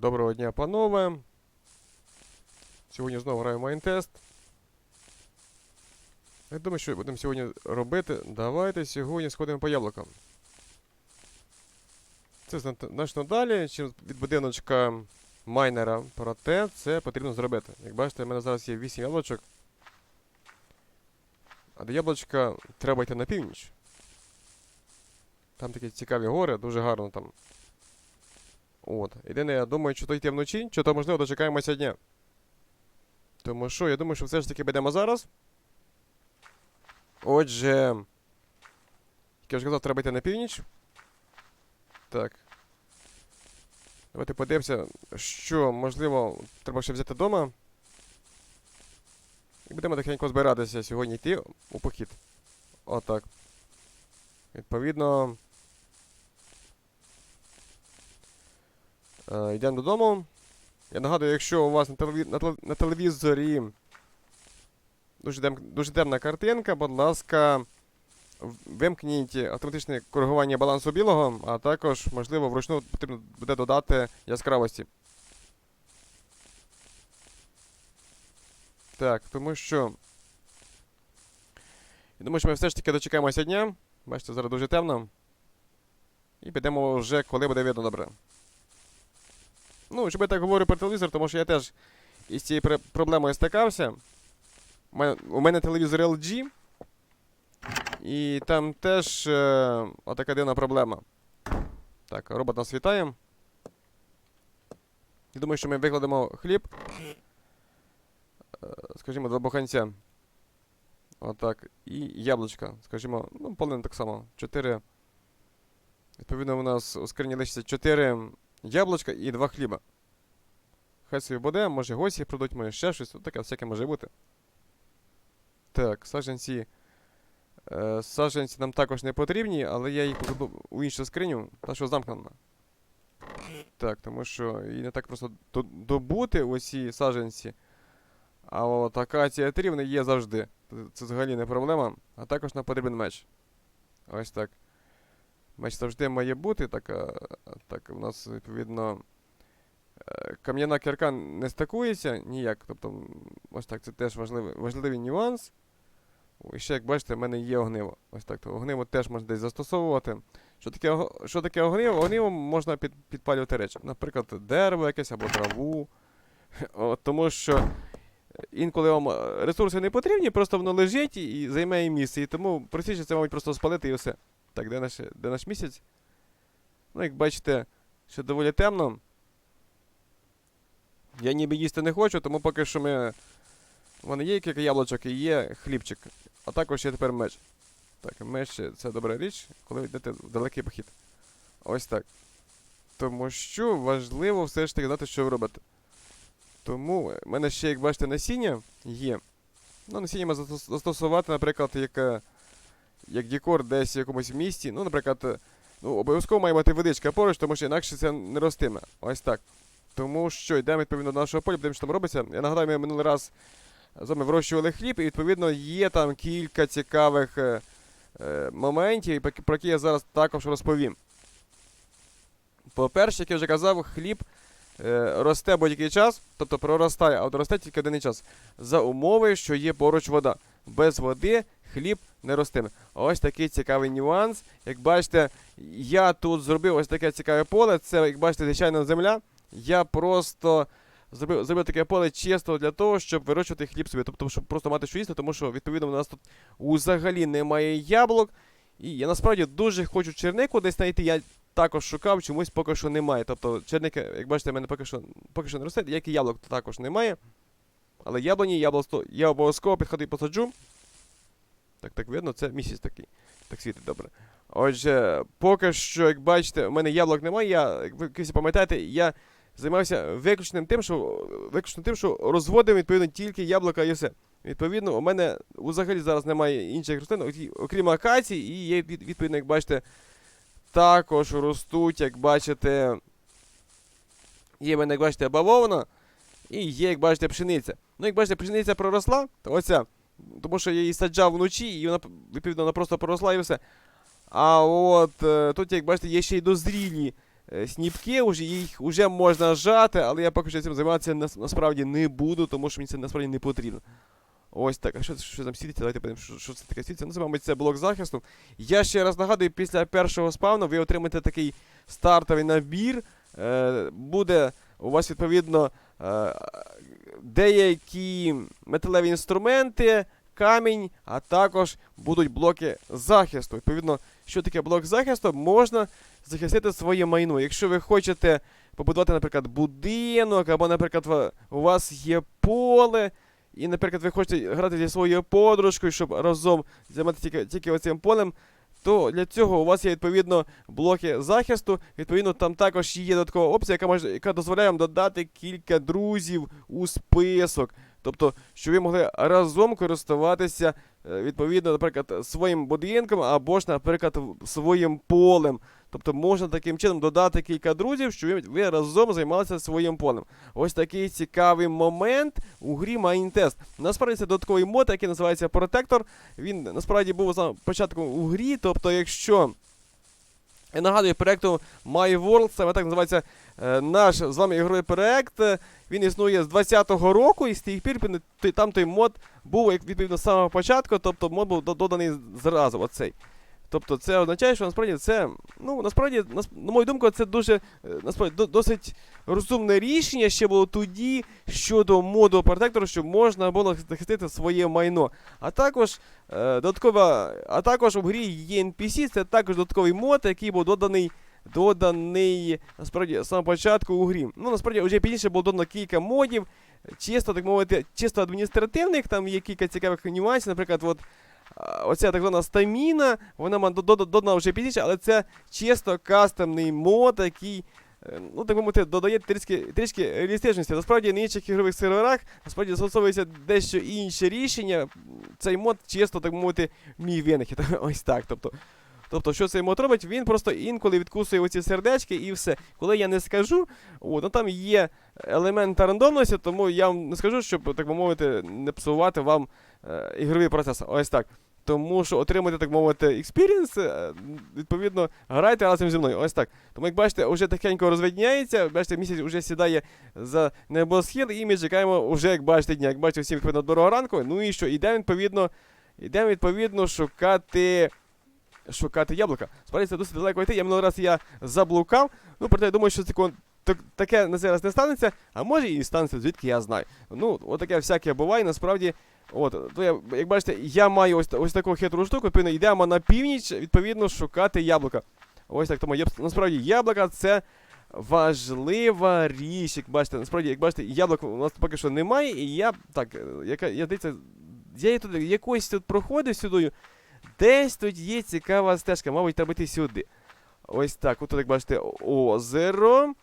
Доброго дня, панове. Сьогодні знову граємо майнтест. Я думаю, що будемо сьогодні робити. Давайте сьогодні сходимо по яблукам. Це значно далі, чим від будиночка майнера. Проте це потрібно зробити. Як бачите, в мене зараз є 8 яблучок. А до яблучка треба йти на північ. Там такі цікаві гори, дуже гарно там. От. Єдине, я думаю, чи то йти вночі, чи то можливо дочекаємося дня. Тому що, я думаю, що все ж таки підемо зараз. Отже. Як я вже казав, треба йти на північ. Так. Давайте подивимося, що, можливо, треба ще взяти вдома. І будемо тихенько збиратися сьогодні йти у похід. Отак. Відповідно. Е, йдемо додому. Я нагадую, якщо у вас на, телеві... на, теле- на телевізорі дуже, дем... дуже темна картинка, будь ласка, вимкніть автоматичне коригування балансу білого, а також, можливо, вручну потрібно буде додати яскравості. Так, тому що. Я думаю, що ми все ж таки дочекаємося дня. Бачите, зараз дуже темно. І підемо вже, коли буде видно добре. Ну, щоб я так говорю про телевізор, тому що я теж із цією проблемою стикався. У мене, телевізор LG. І там теж е, отака дивна проблема. Так, робот нас вітає. Я думаю, що ми викладемо хліб. Е, скажімо, два буханця. Отак. І яблучка. Скажімо, ну, половина так само. Чотири. Відповідно, у нас у скрині лишиться чотири яблучка і два хліба. Хай собі буде, може гості придуть, може ще щось, таке всяке може бути. Так, саджанці. Е, саджанці нам також не потрібні, але я їх покладу у іншу скриню, та що замкнена. Так, тому що її не так просто добути усі саджанці. А от акація трі вони є завжди. Це взагалі не проблема. А також нам потрібен меч. Ось так. Меч завжди має бути, так, так у нас, відповідно, е, кам'яна кірка не стакується ніяк. Тобто, ось так, це теж важливий, важливий нюанс. І ще, як бачите, в мене є огниво. Ось так. То огниво теж можна десь застосовувати. Що таке, що таке огниво? Огниво можна під, підпалювати речі. Наприклад, дерево якесь або траву. От, тому що інколи вам е, ресурси не потрібні, просто воно лежить і займає місце. І тому простіше це, мабуть, просто спалити і все. Так, де наш, де наш місяць? Ну, як бачите, ще доволі темно. Я ніби їсти не хочу, тому поки що ми. У мене є кілька яблучок і є хлібчик. А також є тепер меч. Так, меч це добра річ, коли йдете в далекий похід. Ось так. Тому що важливо все ж таки знати, що ви робите. Тому в мене ще, як бачите, насіння є. Ну, насіння можна застосувати, наприклад, як, е, як декор десь в якомусь місті. Ну, наприклад, е, ну, обов'язково має бути водичка поруч, тому що інакше це не ростиме. Ось так. Тому що йдемо відповідно до нашого поля, будемо що там робиться. Я нагадаю, ми минулий раз з вами вирощували хліб, і відповідно є там кілька цікавих е, е, моментів, про які я зараз також розповім. По-перше, як я вже казав, хліб е, росте будь-який час, тобто проростає, а от росте тільки один час. За умови, що є поруч вода. Без води хліб не ростиме. Ось такий цікавий нюанс. Як бачите, я тут зробив ось таке цікаве поле. Це, як бачите, звичайна земля. Я просто зробив, зробив таке поле чисто для того, щоб вирощувати хліб собі. Тобто, щоб просто мати що їсти, тому що, відповідно, у нас тут взагалі немає яблук. І я насправді дуже хочу чернику десь знайти. Я також шукав, чомусь поки що немає. Тобто, черника, як бачите, в мене поки що, поки що не росте, як і яблук також немає. Але яблуні, яблуко, я обов'язково підходу і посаджу. Так, так видно, це місяць такий. Так світить добре. Отже, поки що, як бачите, у мене яблук немає. Я, як ви пам'ятаєте, я займався виключним тим, що виключно тим, що розводив відповідно тільки яблука і все. Відповідно, у мене взагалі зараз немає інших рослин, окрім акації, і є відповідно, як бачите, також ростуть, як бачите, є в мене, як бачите, бавовна, і є, як бачите, пшениця. Ну, як бачите, пшениця проросла, то оця, тому що я її саджав вночі, і вона, відповідно, вона просто проросла і все. А от е, тут, як бачите, є ще й дозрілі е, сніпки, уже їх вже можна жати, але я поки що цим займатися нас- насправді не буду, тому що мені це насправді не потрібно. Ось так. А що, що там світиться? Давайте подивимося, що, що це таке світиться. Ну, це, мабуть, це блок захисту. Я ще раз нагадую, після першого спавну ви отримаєте такий стартовий набір. Е, буде у вас відповідно деякі металеві інструменти, камінь, а також будуть блоки захисту. Відповідно, що таке блок захисту? Можна захистити своє майно. Якщо ви хочете побудувати, наприклад, будинок, або, наприклад, у вас є поле. І, наприклад, ви хочете грати зі своєю подружкою, щоб разом займатися тільки, тільки оцим полем, то для цього у вас є відповідно блоки захисту. Відповідно, там також є додаткова опція, яка може, яка дозволяє вам додати кілька друзів у список. Тобто, щоб ви могли разом користуватися, е, відповідно, наприклад, своїм будинком або ж, наприклад, своїм полем. Тобто можна таким чином додати кілька друзів, щоб ви, разом займалися своїм полем. Ось такий цікавий момент у грі Майнтест. Насправді це додатковий мод, який називається Протектор. Він насправді був з початку у грі. Тобто, якщо я нагадую проекту My World, саме так називається е, наш з вами ігровий проект. Е, Він існує з 20-го року, і з тих пір там той мод був як відповідно з самого початку, тобто мод був доданий зразу. Оцей. Тобто це означає, що насправді це, ну насправді, нас- на мою думку, це дуже е, насправді до- досить розумне рішення ще було тоді щодо моду протектору, щоб можна було захистити своє майно. А також е, додаткова, а також у грі є NPC, це також додатковий мод, який був доданий. Доданий насправді з самого початку у грі. Ну, насправді вже пізніше було додано кілька модів, чисто, так мовити, чисто адміністративних, там є кілька цікавих нюансів. Наприклад, от оця так звана стаміна, вона додана вже пізніше, але це чисто кастомний мод, який, е, ну так мовити, додає трішки, трішки реалістичності. Насправді на інших ігрових серверах насправді застосовується дещо інше рішення. Цей мод чисто, так мовити, мій винахід. Ось так. Тобто, тобто, що цей мод робить? Він просто інколи відкусує оці сердечки і все. Коли я не скажу, от, ну там є елемент рандомності, тому я вам не скажу, щоб, так би мовити, не псувати вам е, ігровий процес. Ось так. Тому що отримати, так мовити, експірієнс, відповідно, грайте разом зі мною. Ось так. Тому, як бачите, вже тихенько розвидняється, бачите, місяць вже сідає за небосхід, і ми чекаємо вже, як бачите, дня. Як бачите, всім відповідно доброго ранку. Ну і що, йдемо відповідно, йдемо відповідно шукати. Шукати яблука. Справді це досить далеко йти. Я минулий раз я заблукав. Ну, проте я думаю, що тако, так, таке на цей раз не станеться, а може і станеться, звідки я знаю. Ну, отаке всяке буває, насправді. От, то я, як бачите, я маю ось, ось таку хитру штуку, відповідно, йдемо на північ, відповідно, шукати яблука. Ось так, тому я, насправді яблука це важлива річ, як бачите. Насправді, як бачите, яблук у нас поки що немає, і я так, е, яка, я дивіться, я тут якось тут проходив сюди. Десь тут є цікава стежка, мабуть, треба йти сюди. Ось так, от тут, як бачите, озеро.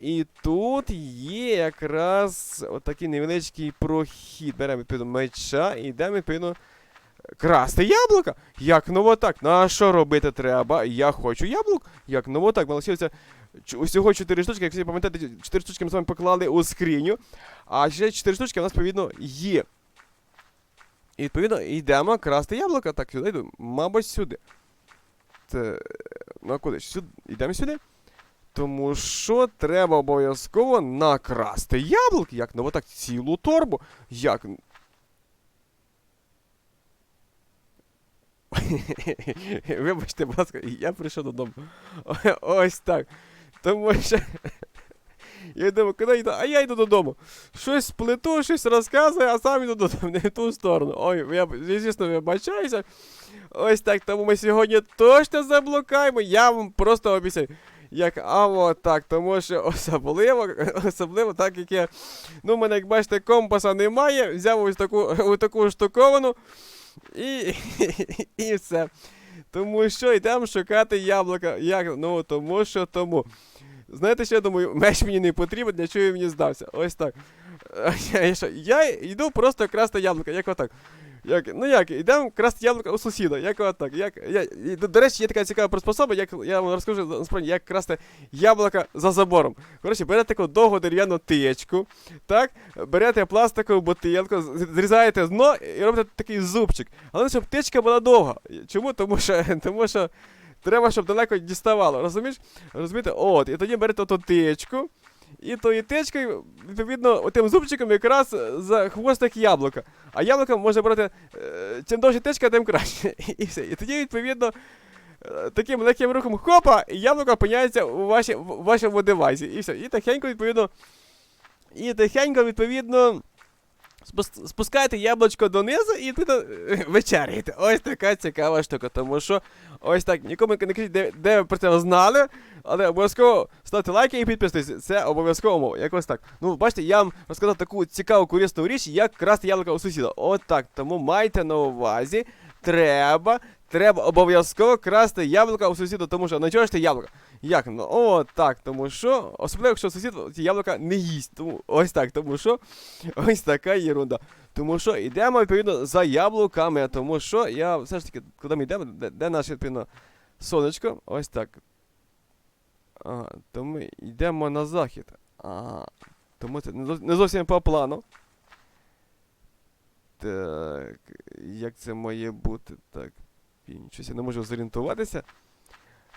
І тут є якраз отакий невеличкий прохід. Беремо відповідно меча і йдемо відповідно красти яблука. Як ну так? Ну а що робити треба? Я хочу яблук. Як ну так? Ч- усього 4 штучки. Як всі пам'ятаєте, 4 штучки ми з вами поклали у скриню. А ще 4 штучки у нас, відповідно, є. І відповідно йдемо красти яблука. Так, сюди йду. Мабуть, сюди. Це. Ну а куди? Сюди. Йдемо сюди. Тому що треба обов'язково накрасти яблуки. Як? Ну отак цілу торбу. Як? Вибачте, будь ласка, я прийшов додому. Ось так. Тому що. Я думаю, куди йду? А я йду додому. Щось плету, щось розказую, а сам йду додому, не в ту сторону. Ой, я, звісно, вибачаюся. Ось так, тому ми сьогодні точно заблукаємо. Я вам просто обіцяю. Як а так, тому що особливо, особливо так як я. Ну, в мене, як бачите, компаса немає. Взяв ось таку, ось таку штуковану і, і все. Тому що йдемо шукати яблука. Як? Ну, тому що тому. Знаєте, що я думаю, меч мені не потрібен, для чого він мені здався. Ось так. Я, я йду просто красти яблука, як отак. Як, ну як, йдемо красти яблука у сусіда, як отак. Як, я, до, до речі, є така цікава приспособа, як я вам розкажу насправді, як красти яблука за забором. Коротше, берете таку довгу дерев'яну тичку, так, берете пластикову бутилку, зрізаєте дно і робите такий зубчик. Але щоб тичка була довга. Чому? Тому що, тому що треба, щоб далеко діставало. Розумієш? Розумієте? От, і тоді берете оту тичку. І тою течкою, відповідно, тим зубчиком якраз за хвостик яблука. А яблуко може брати, е, чим довше тичка, тим краще. І все. І тоді, відповідно, е, таким легким рухом хопа, і яблуко опиняється у, в вашому девайсі. І все. І тихенько, відповідно. І тихенько, відповідно. Спус- Спускаєте яблучко донизу і е, вечеряєте. Ось така цікава штука. Тому що ось так, нікому не кажіть, де, де ви про це знали, але обов'язково ставте лайки і підписуйтесь. Це обов'язково мова. Якось так. Ну, бачите, я вам розказав таку цікаву корисну річ, як красти яблука у сусіда. От так. Тому майте на увазі, треба, треба обов'язково красти яблука у сусіда, тому що на чого ж ти яблука? Як? Ну, от так, тому що, особливо, якщо сусід ці яблука не їсть. Тому ось так, тому що ось така єрунда. Тому що йдемо, відповідно, за яблуками, тому що я все ж таки, куди ми йдемо, де, де наше, відповідно, сонечко? Ось так. Ага, то ми йдемо на захід. Ага. Тому це не зовсім по плану. Так, як це має бути? Так, щось я не можу зорієнтуватися.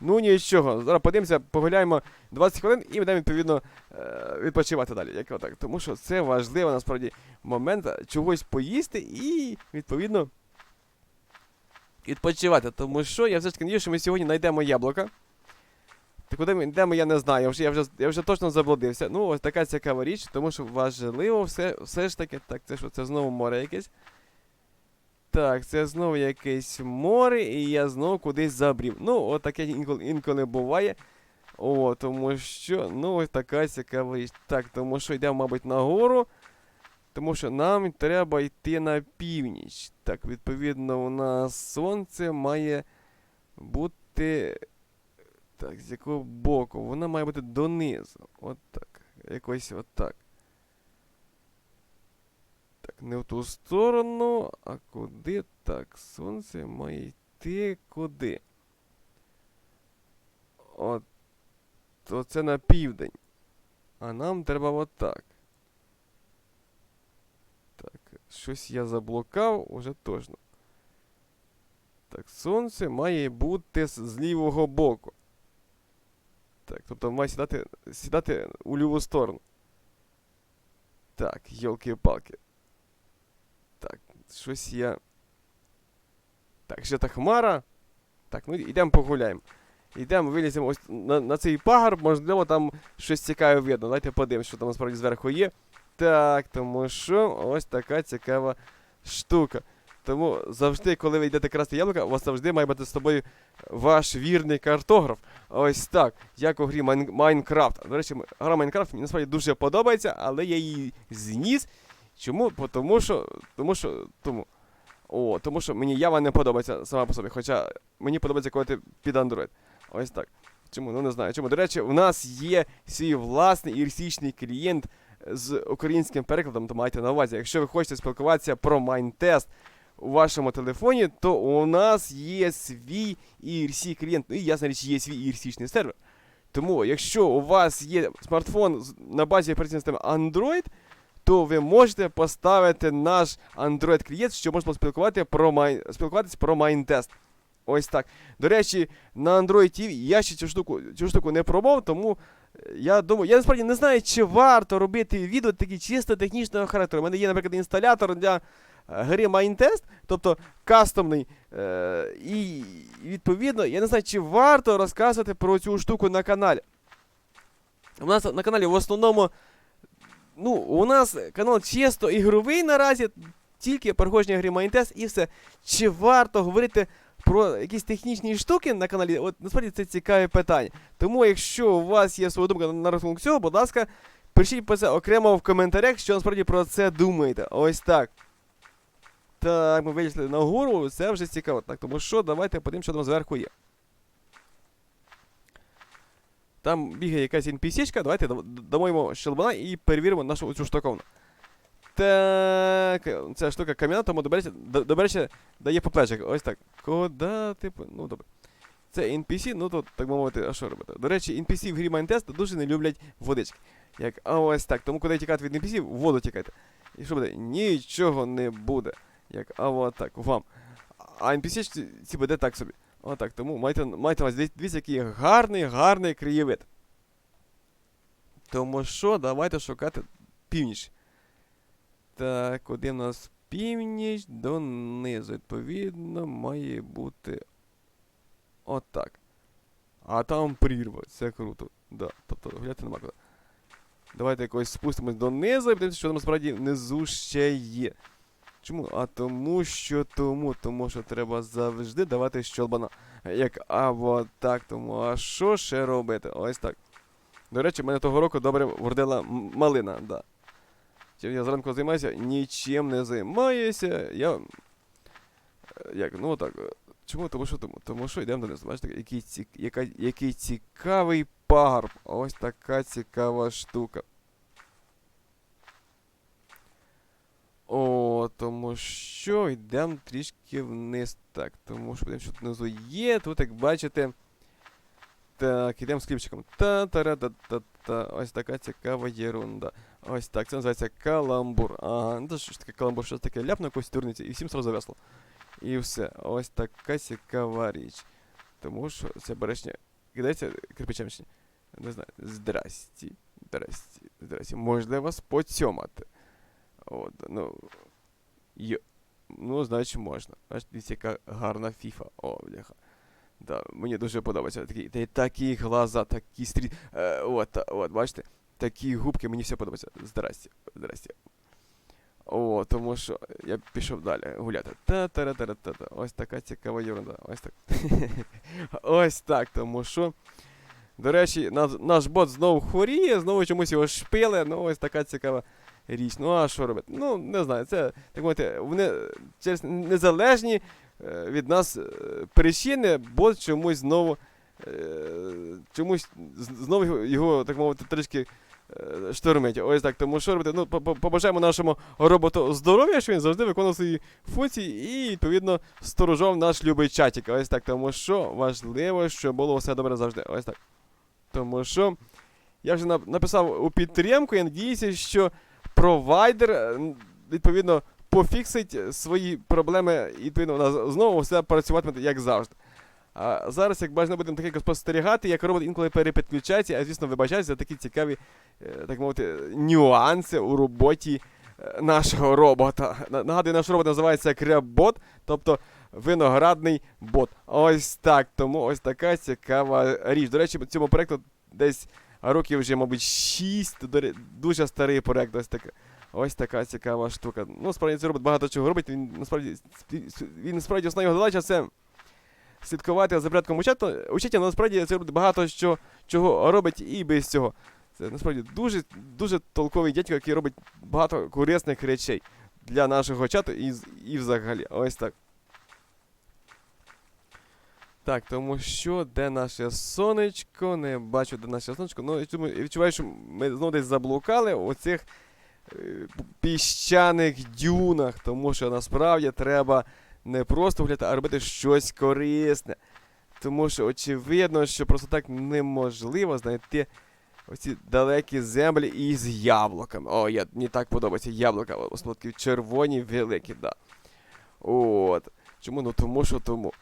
Ну нічого, зараз подивимося, погуляємо 20 хвилин і будемо відповідно е, відпочивати далі. Як отак. Тому що це важливо насправді момент чогось поїсти і відповідно відпочивати. Тому що я все ж таки надію, що ми сьогодні знайдемо яблука. Та куди ми йдемо, я не знаю. Я вже, я вже, я вже точно заблудився. Ну, ось така цікава річ, тому що важливо все, все ж таки. Так, це що, це знову море якесь. Так, це знову якесь море, і я знову кудись забрів. Ну, от таке інколи, інколи буває. О, тому що, ну, ось така цікава річ. Так, тому що йдемо, мабуть, нагору. Тому що нам треба йти на північ. Так, відповідно, у нас сонце має бути. Так, з якого боку? Вона має бути донизу. От так. Якось от так. Не в ту сторону, а куди? Так, сонце має йти куди? От. Оце на південь. А нам треба отак. Так, щось я заблукав, уже точно. Так, сонце має бути з лівого боку. Так, тобто має сідати, сідати у ліву сторону. Так, йолки-палки. Щось я. Так, ще та хмара. Так, ну йдемо погуляємо. Йдемо, виліземо ось на, на цей пагорб, можливо, там щось цікаве видно. Давайте подивимось, що там насправді зверху є. Так, тому що ось така цікава штука. Тому завжди, коли ви йдете красти яблука, у вас завжди має бути з собою ваш вірний картограф. Ось так, як у грі Майнкрафт. До речі, гра Майнкрафт мені насправді дуже подобається, але я її зніс. Чому? Тому що. Тому що. Тому. О, тому що мені Ява не подобається сама по собі. Хоча мені подобається, коли ти під Android. Ось так. Чому? Ну не знаю. Чому? До речі, у нас є свій власний ірсічний клієнт з українським перекладом, то майте на увазі. Якщо ви хочете спілкуватися про Майнтест у вашому телефоні, то у нас є свій IRC клієнт. Ну і ясна річ, є свій IRC-шний сервер. Тому, якщо у вас є смартфон на базі операційної системи Android, то ви можете поставити наш Android клієнт, щоб можна спілкувати про май... спілкуватися про Майнтест. Ось так. До речі, на Android TV я ще цю штуку, цю штуку не пробував, тому е, я думаю, я насправді не знаю, чи варто робити відео такі чисто технічного характеру. У мене є, наприклад, інсталятор для е, гри Майнтест, тобто кастомний. Е, і відповідно, я не знаю, чи варто розказувати про цю штуку на каналі. У нас на каналі в основному. Ну, у нас канал чисто ігровий наразі, тільки проходження гри Майнтест і все. Чи варто говорити про якісь технічні штуки на каналі? От насправді це цікаве питання. Тому, якщо у вас є своя думка на- рахунок цього, будь ласка, пишіть про це окремо в коментарях, що насправді про це думаєте. Ось так. Так, ми вилізли нагору, це вже цікаво. Так, тому що давайте подивимося, що там зверху є. Там бігає якась NPC-шка, давайте дамо йому щелбана і перевіримо нашу цю штуковину. Так, ця штука кам'яна, тому добереться, добереться, дає по плечах. Ось так. Куда типу. Ну добре. Це NPC, ну тут, так би мовити, а що робити? До речі, NPC в грі Майнтест дуже не люблять водички. Як, а ось так. Тому куди тікати від NPC, в воду тікайте. І що буде? Нічого не буде. Як, а от так, вам. А NPC ці буде так собі. Отак, тому майте, майте увазі, дивіться, який гарний, гарний краєвид. Тому що, давайте шукати північ. Так, куди в нас північ донизу. Відповідно, має бути отак. А там прірва, це круто. Да, тобто гуляти нема куди. Давайте якось спустимось донизу і подивимося, що там насправді внизу ще є. Чому? А тому що тому, тому що треба завжди давати щолбана. Як або так, тому. А що ще робити? Ось так. До речі, в мене того року добре вродила малина, да. Чим я зранку займаюся, нічим не займаюся. Я. е, Як, ну так. е, Чому? Тому що тому? Тому що йдемо донизу. Бачите, який, ці, яка, який цікавий пагорб. Ось така цікава штука. О, тому що йдемо трішки вниз. Так, тому що подивимося, що тут внизу є. Тут, як бачите. Так, йдемо з хлібчиком. та та ра та та та Ось така цікава єрунда. Ось так, це називається каламбур. Ага, ну що ж таке каламбур, що таке ляп на якусь турниці, і всім сразу весело. І все. Ось така цікава річ. Тому що це берешня. Кидається кирпичем чи ні? Не знаю. Здрасті. Здрасті. Здрасті. Можна вас поцьомати. От, ну. Йо. Ну, значить можна. Дивіться, яка гарна фіфа. О, бляха. Да, мені дуже подобається. Такі, та- такі глаза, такі стрі. Е, от, от, бачите? Такі губки, мені все подобається. Здрасте, здрасте. О, тому що я пішов далі гуляти. та та та та та Ось така цікава ерунда. Ось так. Ось так, тому що. До речі, наш бот знову хворіє, знову чомусь його шпили. Ну, ось така цікава річ. Ну, а що робити? Ну, не знаю, це, так мовити, вони через незалежні е, від нас е, причини, бот чомусь знову. е, Чомусь знову його, так мовити, трішки штормить. Ось так. Тому що робити? Ну, по- по- побажаємо нашому роботу здоров'я, що він завжди виконував свої функції і, відповідно, сторожов наш любий чатик. Ось так. Тому що важливо, щоб було все добре завжди. Ось так. Тому що я вже написав у підтримку, я надіюся, що провайдер, е, відповідно, пофіксить свої проблеми, і відповідно, нас знову все працюватиме як завжди. А зараз, як бачите, будемо таке спостерігати, як робот інколи перепідключається, а звісно, вибачаюсь за такі цікаві, е, так мовити, нюанси у роботі е, нашого робота. Нагадую, наш робот називається Кребот, тобто виноградний бот. Ось так. Тому ось така цікава річ. До речі, цьому проекту десь років вже, мабуть, 6. Дуже старий проект. Ось така. Ось така цікава штука. Ну, справді цей робот багато чого робить. Він насправді він насправді основна його задача це слідкувати за порядком учата, але насправді це робить багато що, чого робить і без цього. Це насправді дуже дуже толковий дядько, який робить багато корисних речей для нашого чату і, і взагалі. Ось так. Так, тому що де наше сонечко? Не бачу, де наше сонечко. Ну, я відчуваю, що ми знову десь заблукали у цих е, піщаних дюнах, тому що насправді треба не просто гуляти, а робити щось корисне. Тому що очевидно, що просто так неможливо знайти оці далекі землі із яблуками. О, я, мені так подобається яблука, ось червоні, великі, да. От. Чому? Ну тому що тому.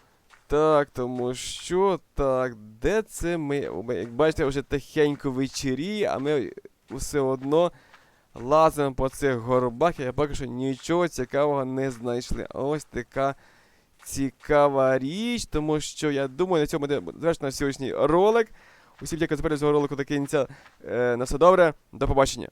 Так, тому що так, де це ми? Як бачите, вже тихенько вечері, а ми все одно лазимо по цих горбах, і поки що нічого цікавого не знайшли. Ось така цікава річ, тому що я думаю, на цьому буде завершено сьогоднішній ролик. Усім дякую за перегляд цього ролику до кінця. Е, на все добре, до побачення.